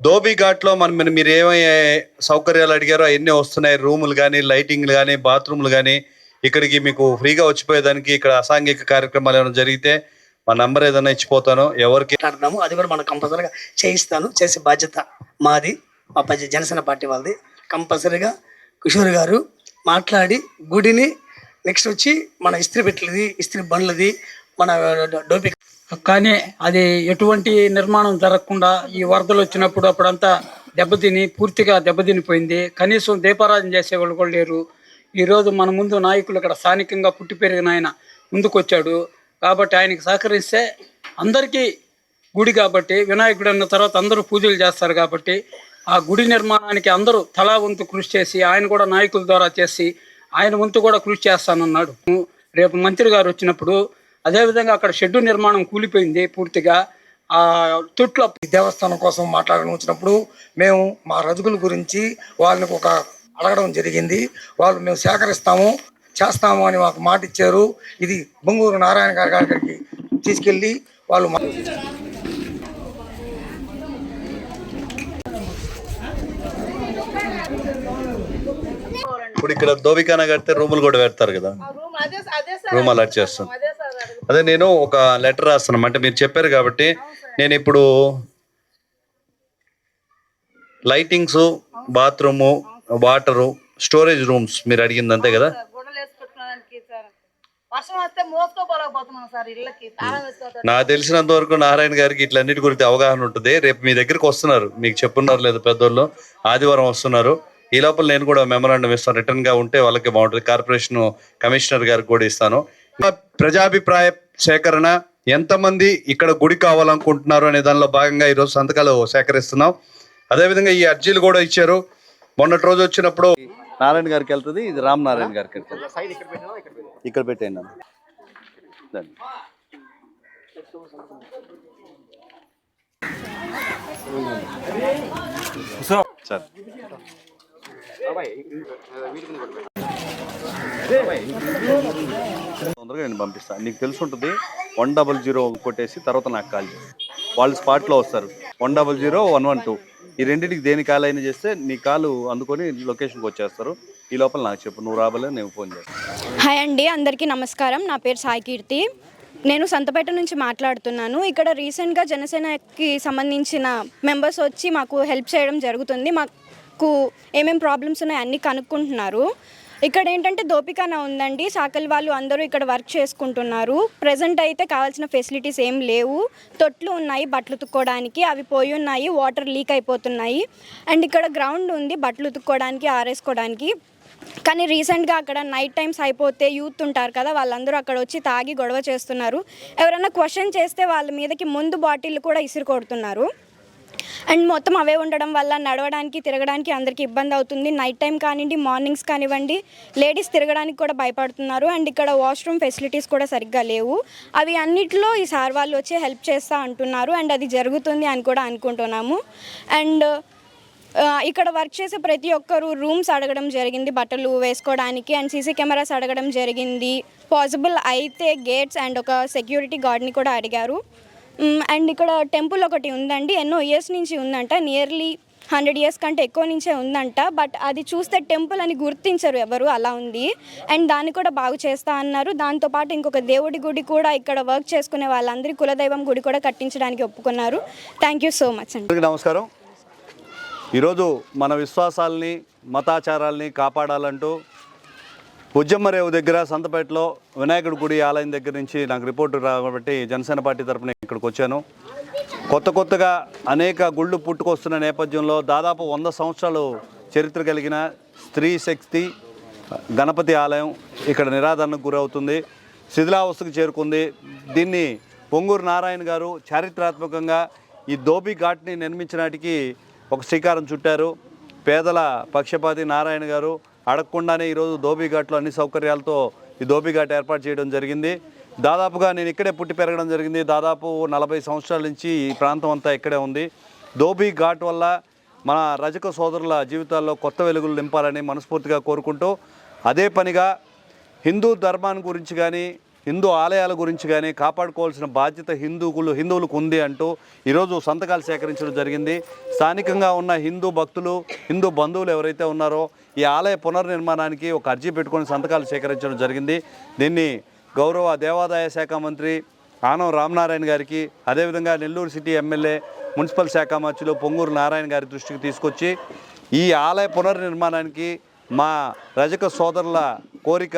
ధోబీ ఘాట్లో మన మీరు ఏమే సౌకర్యాలు అడిగారో అవన్నీ వస్తున్నాయి. రూములు కానీ లైటింగ్లు కానీ బాత్రూమ్లు కానీ ఇక్కడికి మీకు ఫ్రీగా వచ్చిపోయేదానికి ఇక్కడ అసాంఘిక కార్యక్రమాలు ఏమైనా జరిగితే మా నంబర్ ఏదైనా ఇచ్చిపోతాను. ఎవరికి మాట్లాడదాము. అది కూడా మనం కంపల్సరీగా చేయిస్తాను. చేసే బాధ్యత మాది మా పది జనసేన పార్టీ వాళ్ళది. కంపల్సరీగా కిషోర్ గారు మాట్లాడి గుడిని నెక్స్ట్ వచ్చి మన ఇస్త్రీ పెట్టలది ఇస్త్రీ బండ్లది మన డోపి కానీ అది ఎటువంటి నిర్మాణం జరగకుండా ఈ వరదలు వచ్చినప్పుడు అప్పుడంతా దెబ్బతిని పూర్తిగా దెబ్బతినిపోయింది. కనీసం దీపారాధన చేసేవాళ్ళు కూడా లేరు. ఈరోజు మన ముందు నాయకులు ఇక్కడ స్థానికంగా పుట్టి పెరిగిన ఆయన ముందుకొచ్చాడు. కాబట్టి ఆయనకి సహకరిస్తే అందరికీ గుడి కాబట్టి వినాయకుడు అన్న తర్వాత అందరూ పూజలు చేస్తారు కాబట్టి ఆ గుడి నిర్మాణానికి అందరూ తలా వంతు కృషి చేసి ఆయన కూడా నాయకుల ద్వారా చేసి ఆయన వంతు కూడా కృషి చేస్తానన్నాడు. రేపు మంత్రి గారు వచ్చినప్పుడు అదేవిధంగా అక్కడ షెడ్డు నిర్మాణం కూలిపోయింది పూర్తిగా. ఆ తొట్లు దేవస్థానం కోసం మాట్లాడడం వచ్చినప్పుడు మేము మా రజకుల గురించి వాళ్ళని ఒక అడగడం జరిగింది. వాళ్ళు మేము సేకరిస్తాము చేస్తాము అని మాకు మాట ఇచ్చారు. ఇది బొంగూరు నారాయణ గారి గారికి తీసుకెళ్ళి వాళ్ళు మా- ఇప్పుడు ఇక్కడ దోబికానా కడితే రూములు కూడా పెడతారు కదా. రూమ్ అలాట్ చేస్తాం. అదే నేను ఒక లెటర్ రాస్తున్నాం అంటే మీరు చెప్పారు కాబట్టి నేను ఇప్పుడు lightings bathroom water storage rooms మీరు అడిగింది అంతే కదా? నాకు తెలిసినంత వరకు నారాయణ గారికి ఇట్లన్నిటి గురించి అవగాహన ఉంటుంది. రేపు మీ దగ్గరికి వస్తున్నారు. మీకు చెప్పున్నారు లేదు పెద్దోళ్ళు. ఆదివారం వస్తున్నారు. ఈ లోపల నేను కూడా మెమరాండం ఇస్తాను. రిటర్న్గా ఉంటే వాళ్ళకి బాగుంటుంది. కార్పొరేషన్ కమిషనర్ గారికి కూడా ఇస్తాను. ప్రజాభిప్రాయ సేకరణ ఎంతమంది ఇక్కడ గుడి కావాలనుకుంటున్నారు అనే దానిలో భాగంగా ఈరోజు సంతకాలు సేకరిస్తున్నాం. అదేవిధంగా ఈ అర్జీలు కూడా ఇచ్చారు. మొన్నటి రోజు వచ్చినప్పుడు నారాయణ గారికి వెళ్తుంది ఇది రామ్ నారాయణ గారికి వెళ్తుంది. ఇక్కడ పెట్టేయండి. దాన్ని. సార్. తొందరగా నేను పంపిస్తాను నీకు తెలిసి ఉంటుంది వన్ డబల్ జీరో కొట్టేసి తర్వాత నాకు కాల్ చేయి. వాళ్ళు స్పాట్లో వస్తారు. One double zero one one two. ఈ రెండింటికి దేని కాల్ అయినా చేస్తే నీ కాలు అందుకొని లొకేషన్కి వచ్చేస్తారు. ఈ లోపల నాకు చెప్పు నువ్వు రాబలే నేను ఫోన్ చేస్తాను హాయ్ అండి అందరికీ నమస్కారం. నా పేరు సాయి కీర్తి నేను సంతపేట నుంచి మాట్లాడుతున్నాను. ఇక్కడ రీసెంట్గా జనసేనకి సంబంధించిన మెంబర్స్ వచ్చి మాకు హెల్ప్ చేయడం జరుగుతుంది. మాకు ఏమేమి ప్రాబ్లమ్స్ ఉన్నాయో అన్నీ కనుక్కుంటున్నారు. ఇక్కడ ఏంటంటే దోపికాన ఉందండి. సాకల్ వాళ్ళు అందరూ ఇక్కడ వర్క్ చేసుకుంటున్నారు. ప్రజెంట్ అయితే కావాల్సిన ఫెసిలిటీస్ ఏం లేవు. తొట్లు ఉన్నాయి బట్టలు ఉతుక్కోవడానికి. అవి పోయి ఉన్నాయి వాటర్ లీక్ అయిపోతున్నాయి. అండ్ ఇక్కడ గ్రౌండ్ ఉంది బట్టలు ఉతుక్కోవడానికి ఆరేసుకోవడానికి. కానీ రీసెంట్గా అక్కడ నైట్ టైమ్స్ అయిపోతే యూత్ ఉంటారు కదా వాళ్ళందరూ అక్కడ వచ్చి తాగి గొడవ చేస్తున్నారు. ఎవరైనా క్వశ్చన్ చేస్తే వాళ్ళ మీదకి ముందు బాటిల్ కూడా ఇసిరి కొడుతున్నారు. అండ్ మొత్తం అవే ఉండడం వల్ల నడవడానికి తిరగడానికి అందరికీ ఇబ్బంది అవుతుంది. నైట్ టైం కానివ్వండి మార్నింగ్స్ కానివ్వండి లేడీస్ తిరగడానికి కూడా భయపడుతున్నారు. అండ్ ఇక్కడ వాష్రూమ్ ఫెసిలిటీస్ కూడా సరిగ్గా లేవు. అవి అన్నిటిలో ఈ సార్ వాళ్ళు వచ్చి హెల్ప్ చేస్తూ అంటున్నారు. అండ్ అది జరుగుతుంది అని కూడా అనుకుంటున్నాము. అండ్ ఇక్కడ వర్క్ చేసే ప్రతి ఒక్కరు రూమ్స్ అడగడం జరిగింది బట్టలు వేసుకోవడానికి. అండ్ సీసీ కెమెరాస్ అడగడం జరిగింది. పాసిబుల్ అయితే గేట్స్ అండ్ ఒక సెక్యూరిటీ గార్డ్ని కూడా అడిగారు. అండ్ ఇక్కడ టెంపుల్ ఒకటి ఉందండి ఎన్నో ఇయర్స్ నుంచి ఉందంట నియర్లీ హండ్రెడ్ ఇయర్స్ కంటే ఎక్కువ నుంచే ఉందంట బట్ అది చూస్తే టెంపుల్ అని గుర్తించరు ఎవరు అలా ఉంది. అండ్ దాన్ని కూడా బాగు చేస్తా అన్నారు. దాంతోపాటు ఇంకొక దేవుడి గుడి కూడా ఇక్కడ వర్క్ చేసుకునే వాళ్ళందరి కులదైవం గుడి కూడా కట్టించడానికి ఒప్పుకున్నారు. థ్యాంక్ యూ సో మచ్ అండి. నమస్కారం. ఈరోజు మన విశ్వాసాలని మతాచారాల్ని కాపాడాలంటూ ఉజ్జమ్మరేవు దగ్గర సంతపేటలో వినాయకుడి గుడి ఆలయం దగ్గర నుంచి నాకు రిపోర్ట్ రాబట్టి జనసేన పార్టీ తరఫున ఇక్కడికి వచ్చాను. కొత్త కొత్తగా అనేక గుళ్ళు పుట్టుకొస్తున్న నేపథ్యంలో దాదాపు వంద సంవత్సరాలు చరిత్ర కలిగిన స్త్రీ శక్తి గణపతి ఆలయం ఇక్కడ నిరాదరణకు గురవుతుంది. శిథిలావస్థకు చేరుకుంది. దీన్ని పొంగూరు నారాయణ గారు చారిత్రాత్మకంగా ఈ దోబీ ఘాట్ని నిర్మించడానికి ఒక శ్రీకారం చుట్టారు. పేదల పక్షపాతి నారాయణ గారు అడగకుండానే ఈరోజు ధోబీఘాట్లో అన్ని సౌకర్యాలతో ఈ ధోబీఘాట్ ఏర్పాటు చేయడం జరిగింది. దాదాపుగా నేను ఇక్కడే పుట్టి పెరగడం జరిగింది. దాదాపు నలభై సంవత్సరాల నుంచి ఈ ప్రాంతం అంతా ఇక్కడే ఉంది. ధోబీ ఘాట్ వల్ల మన రజక సోదరుల జీవితాల్లో కొత్త వెలుగులు నింపాలని మనస్ఫూర్తిగా కోరుకుంటూ అదే పనిగా హిందూ ధర్మాన్ని గురించి కానీ హిందూ ఆలయాల గురించి కానీ కాపాడుకోవాల్సిన బాధ్యత హిందువులు హిందువులకు ఉంది అంటూ ఈరోజు సంతకాలు సేకరించడం జరిగింది. స్థానికంగా ఉన్న హిందూ భక్తులు హిందూ బంధువులు ఎవరైతే ఉన్నారో ఈ ఆలయ పునర్నిర్మాణానికి ఒక అర్జీ పెట్టుకొని సంతకాలు సేకరించడం జరిగింది. దీన్ని గౌరవ దేవాదాయ శాఖ మంత్రి ఆనం రామనారాయణ గారికి అదేవిధంగా నెల్లూరు సిటీ ఎమ్మెల్యే మున్సిపల్ శాఖ మంత్రులు పొంగూరు నారాయణ గారి దృష్టికి తీసుకొచ్చి ఈ ఆలయ పునర్నిర్మాణానికి మా రజక సోదరుల కోరిక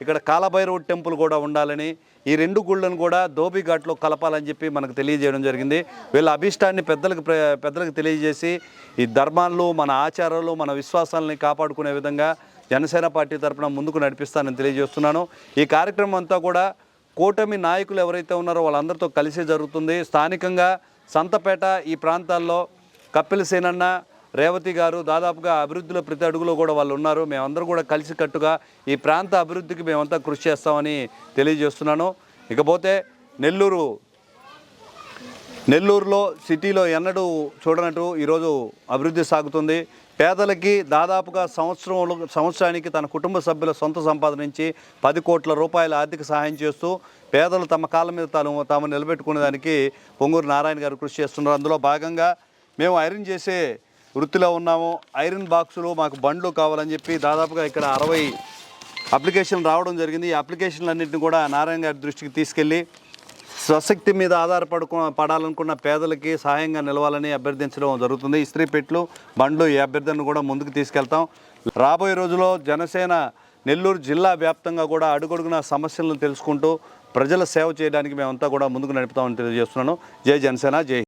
ఇక్కడ కాలభైరవ టెంపుల్ కూడా ఉండాలని ఈ రెండు గుళ్ళను కూడా ధోబిఘాట్లో కలపాలని చెప్పి మనకు తెలియజేయడం జరిగింది. వీళ్ళ అభిష్టాన్ని పెద్దలకు ప్ర- పెద్దలకు తెలియజేసి ఈ ధర్మాలు మన ఆచారాలు మన విశ్వాసాలని కాపాడుకునే విధంగా జనసేన పార్టీ తరఫున ముందుకు నడిపిస్తానని తెలియజేస్తున్నాను. ఈ కార్యక్రమం అంతా కూడా కూటమి నాయకులు ఎవరైతే ఉన్నారో వాళ్ళందరితో కలిసి జరుగుతుంది. స్థానికంగా సంతపేట ఈ ప్రాంతాల్లో కపిల సేనన్న రేవతి గారు దాదాపుగా అభివృద్ధిలో ప్రతి అడుగులో కూడా వాళ్ళు ఉన్నారు. మేమందరూ కూడా కలిసికట్టుగా ఈ ప్రాంత అభివృద్ధికి మేమంతా కృషి చేస్తామని తెలియజేస్తున్నాను. ఇకపోతే నెల్లూరు నెల్లూరులో సిటీలో ఎన్నడూ చూడనట్టు ఈరోజు అభివృద్ధి సాగుతుంది. పేదలకి దాదాపుగా సంవత్సరం సంవత్సరానికి తన కుటుంబ సభ్యుల సొంత సంపాదన నుంచి పది కోట్ల రూపాయల ఆర్థిక సహాయం చేస్తూ పేదలు తమ కాళ్ళ మీద తాను తాము నిలబెట్టుకునే దానికి పొంగూరు నారాయణ గారు కృషి చేస్తున్నారు. అందులో భాగంగా మేము ఐరన్ చేసే వృత్తిలో ఉన్నాము. ఐరన్ బాక్సులు మాకు బండ్లు కావాలని చెప్పి దాదాపుగా ఇక్కడ అరవై అప్లికేషన్ రావడం జరిగింది. ఈ అప్లికేషన్లన్నింటినీ కూడా నారాయణ గారి దృష్టికి తీసుకెళ్ళి స్వశక్తి మీద ఆధారపడుకు పడాలనుకున్న పేదలకి సహాయంగా నిలవాలని అభ్యర్థించడం జరుగుతుంది. ఇస్త్రీ పెట్లు బండ్లు ఈ అభ్యర్థనను కూడా ముందుకు తీసుకెళ్తాం. రాబోయే రోజుల్లో జనసేన నెల్లూరు జిల్లా వ్యాప్తంగా కూడా అడుగడుగున సమస్యలను తెలుసుకుంటూ ప్రజల సేవ చేయడానికి మేమంతా కూడా ముందుకు నడుపుతామని తెలియజేస్తున్నాను. జై జనసేన జై